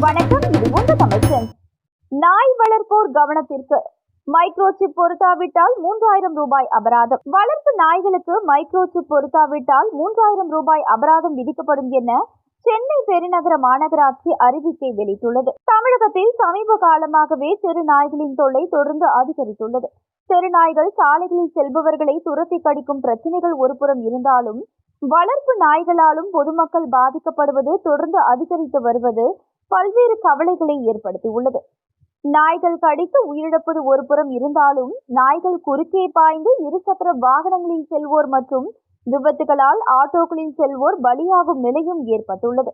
வணக்கம் இது உங்கள் தமிழ் நாய் வளர்ப்போர் கவனத்திற்கு. மைக்ரோசிப் பொருத்தாவிட்டால் மூன்றாயிரம் ரூபாய் அபராதம். வளர்ப்பு நாய்களுக்கு மைக்ரோசிப் பொருத்தாவிட்டால் மூன்றாயிரம் ரூபாய் அபராதம் விதிக்கப்படும் என சென்னை பெருநகர மாநகராட்சி அறிவிக்கை வெளியிட்டுள்ளது. தமிழகத்தில் சமீப காலமாகவே தெருநாய்களின் தொல்லை தொடர்ந்து அதிகரித்துள்ளது. தெருநாய்கள் சாலைகளில் செல்பவர்களை துரத்தி கடிக்கும் பிரச்சனைகள் ஒருபுறம் இருந்தாலும் வளர்ப்பு நாய்களாலும் பொதுமக்கள் பாதிக்கப்படுவது தொடர்ந்து அதிகரித்து வருவது பல்வேறு கவலைகளை ஏற்படுத்தியுள்ளது. நாய்கள் கடித்து உயிரிழப்பது ஒருபுறம் இருந்தாலும் நாய்கள் குறுக்கே பாய்ந்து இருசக்கர வாகனங்களில் செல்வோர் மற்றும் விபத்துகளால் ஆட்டோக்களில் செல்வோர் பலியாகும் நிலையும் ஏற்பட்டுள்ளது.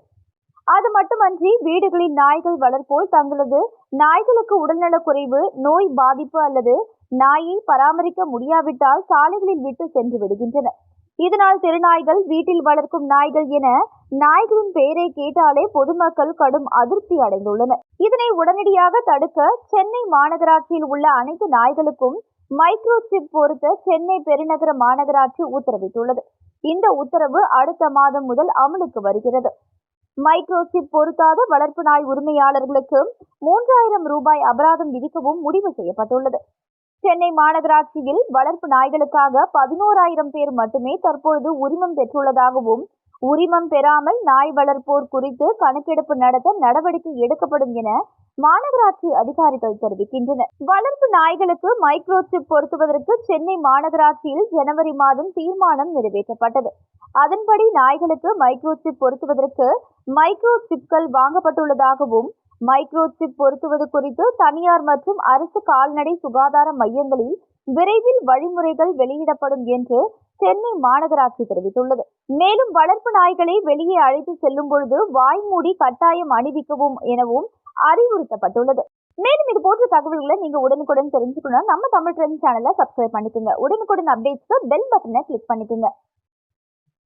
அது மட்டுமன்றி வீடுகளில் நாய்கள் வளர்ப்போர் தங்களது நாய்களுக்கு உடல்நலக் குறைவு நோய் பாதிப்பு அல்லது நாயை பராமரிக்க முடியாவிட்டால் சாலைகளில் விட்டு சென்று விடுகின்றனர். இதனால் திருநாய்கள் வீட்டில் வளர்க்கும் நாய்கள் என நாய்களின் பெயரை கேட்டாலே பொதுமக்கள் கடும் அதிருப்தி அடைந்துள்ளனர். இதனை உடனடியாக தடுக்க சென்னை மாநகராட்சியில் உள்ள அனைத்து நாய்களுக்கும் மைக்ரோ சிப் பொருத்த சென்னை பெருநகர மாநகராட்சி உத்தரவிட்டுள்ளது. இந்த உத்தரவு அடுத்த மாதம் முதல் அமலுக்கு வருகிறது. மைக்ரோ சிப் பொருத்தாத வளர்ப்பு நாய் உரிமையாளர்களுக்கு மூன்றாயிரம் ரூபாய் அபராதம் விதிக்கவும் முடிவு செய்யப்பட்டுள்ளது. சென்னை மாநகராட்சியில் வளர்ப்பு நாய்களுக்காக பதினோராயிரம் பேர் மட்டுமே தற்பொழுது உரிமம் பெற்றுள்ளதாகவும் உரிமம் பெறாமல் நாய் வளர்ப்போர் குறித்து கணக்கெடுப்பு நடத்த நடவடிக்கை எடுக்கப்படும் என மாநகராட்சி அதிகாரிகள் தெரிவிக்கின்றனர். வளர்ப்பு நாய்களுக்கு மைக்ரோ சிப் பொருத்துவதற்கு சென்னை மாநகராட்சியில் ஜனவரி மாதம் தீர்மானம் நிறைவேற்றப்பட்டது. அதன்படி நாய்களுக்கு மைக்ரோ சிப் பொருத்துவதற்கு மைக்ரோ சிப்கள் வாங்கப்பட்டுள்ளதாகவும் மைக்ரோ சிப் பொருத்துவது குறித்து தனியார் மற்றும் அரசு கால்நடை சுகாதார மையங்களில் விரைவில் வழிமுறைகள் வெளியிடப்படும் என்று சென்னை மாநகராட்சி தெரிவித்துள்ளது. மேலும் வளர்ப்பு நாய்களை வெளியே அழைத்து செல்லும் பொழுது வாய்மூடி கட்டாயம் அணிவிக்கவும் எனவும் அறிவுறுத்தப்பட்டுள்ளது. மேலும் இது போன்ற தகவல்களை நீங்க உடனுக்குடன் தெரிஞ்சுக்கணும் நம்ம தமிழ் ட்ரெண்ட் சேனலை சப்ஸ்கிரைப் பண்ணிக்கோங்க. உடனுக்குடன் அப்டேட்ஸ்க்கு பெல் பட்டனை கிளிக் பண்ணிக்கோங்க.